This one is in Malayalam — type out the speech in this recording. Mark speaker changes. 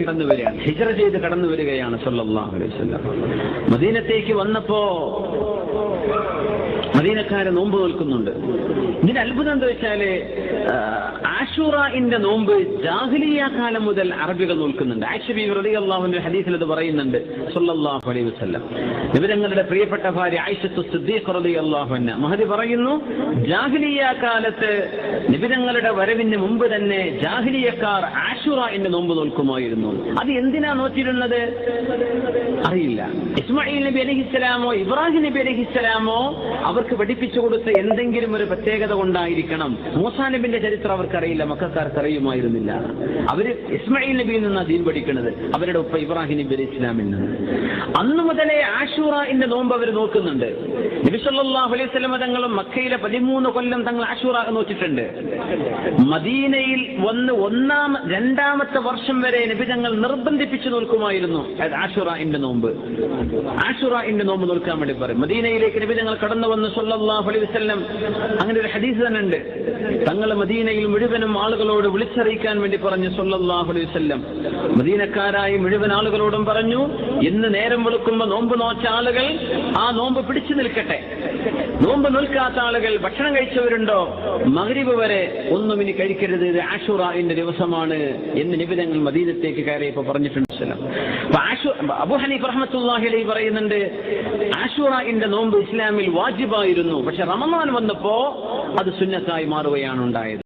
Speaker 1: കടന്നു വരികയാണ്. ഹിജറ ചെയ്ത് കടന്നു വരികയാണ് സല്ലല്ലാഹു അലൈഹി വസല്ലം. മദീനത്തേക്ക് വന്നപ്പോ മദീനക്കാരെ നോമ്പ് നിൽക്കുന്നുണ്ട് ഇതിന്റെ അത്ഭുതം എന്താ വെച്ചാൽ ആ, ആഷുറന്റെ നോമ്പ് ജാഹിലിയ കാലം മുതൽ അറബികൾ നോൽക്കുന്നുണ്ട്. ആഷബി ഹൃദയ അള്ളാഹുവിന്റെ ഹദീസിൽ അത് പറയുന്നുണ്ട് സല്ലല്ലാഹു അലൈഹി വസല്ലം. വിവരങ്ങളുടെ പ്രിയപ്പെട്ട ഭാര്യ ആയിഷത്തു സിദ്ദീഖ് മഹദി പറയുന്നു ജാഹിലിയ കാലത്ത് നിബിതങ്ങളുടെ വരവിന് മുമ്പ് തന്നെ ജാഹിലിയക്കാർ ആഷുറന്റെ നോമ്പ് നോൽക്കുമായിരുന്നു. അത് എന്തിനാ നോറ്റിരുന്നത്? അറിയില്ല. ഇസ്മായിൽ നബി അലഹിസ്സലാമോ ഇബ്രാഹിം നബി അലഹിസ്സലാമോ അവർക്ക് പഠിപ്പിച്ചു കൊടുത്ത എന്തെങ്കിലും ഒരു പ്രത്യേകത കൊണ്ടായിരിക്കണം. മൂസാ നബിന്റെ ചരിത്രം അവർക്കറിയില്ല മക്കാർക്ക് അറിയുമായിരുന്നില്ല. അവർ ഇസ്മായിൽ നബിയിൽ നിന്നാണ് ദീൻ പഠിക്കുന്നത്. അവരുടെ ഉപ്പ ഇബ്രാഹിം നബി അലി ഇസ്ലാമിൽ നിന്ന്. അന്ന് മുതലേ ആഷൂറ എന്റെ നോമ്പ് അവർ നോക്കുന്നുണ്ട്. നബി സല്ലല്ലാഹു അലൈഹി വസല്ലം തങ്ങളും മക്കയിലെ പതിമൂന്ന് കൊല്ലം തങ്ങൾ ആഷൂറ നോക്കിയിട്ടുണ്ട് മദീനയിൽ വന്ന് ഒന്നാം രണ്ടാമത്തെ വർഷം വരെ നബി തങ്ങൾ നിർബന്ധിപ്പിച്ചു നോക്കുമായിരുന്നു അതായത് ആഷുറന്റെ നോമ്പ് ആഷുറന്റെ നോമ്പ് നോക്കാൻ വേണ്ടി പറയും. മദീനയിലേക്ക് നബി ഞങ്ങൾ കടന്നു വന്ന് സല്ലല്ലാഹു അലൈഹി അങ്ങനെ ഒരു ഹദീസ് തന്നെ ഉണ്ട്. തങ്ങൾ മദീനയിൽ മുഴുവനും ആളുകളോട് വിളിച്ചറിയിക്കാൻ വേണ്ടി പറഞ്ഞു സല്ലല്ലാഹു അലൈഹി മദീനക്കാരായ മുഴുവൻ ആളുകളോടും പറഞ്ഞു ഇന്ന് നേരം വെളുക്കുമ്പോ നോമ്പ് നോച്ച ആളുകൾ ആ നോമ്പ് പിടിച്ചു നിൽക്കട്ടെ. നോമ്പ് നിൽക്കാത്ത ആളുകൾ ഭക്ഷണം കഴിച്ചവരുണ്ടോ? മഗ്രിബ് വരെ ഒന്നും ഇനി കഴിക്കരുത്. ആഷുറായിന്റെ ദിവസമാണ് എന്ന് നിബിധങ്ങൾ മദീനത്തേക്ക് കയറിയപ്പോ പറഞ്ഞിട്ടുണ്ട്. അബു ഹനീഫ് റഹ്മത്തുള്ളാഹി അലൈഹി പറയുന്നുണ്ട് ആഷുറാന്റെ നോമ്പ് ഇസ്ലാമിൽ വാജിബായിരുന്നു. പക്ഷെ റമദാൻ വന്നപ്പോ അത് സുന്നത്തായി മാറുകയാണ് ഉണ്ടായത്.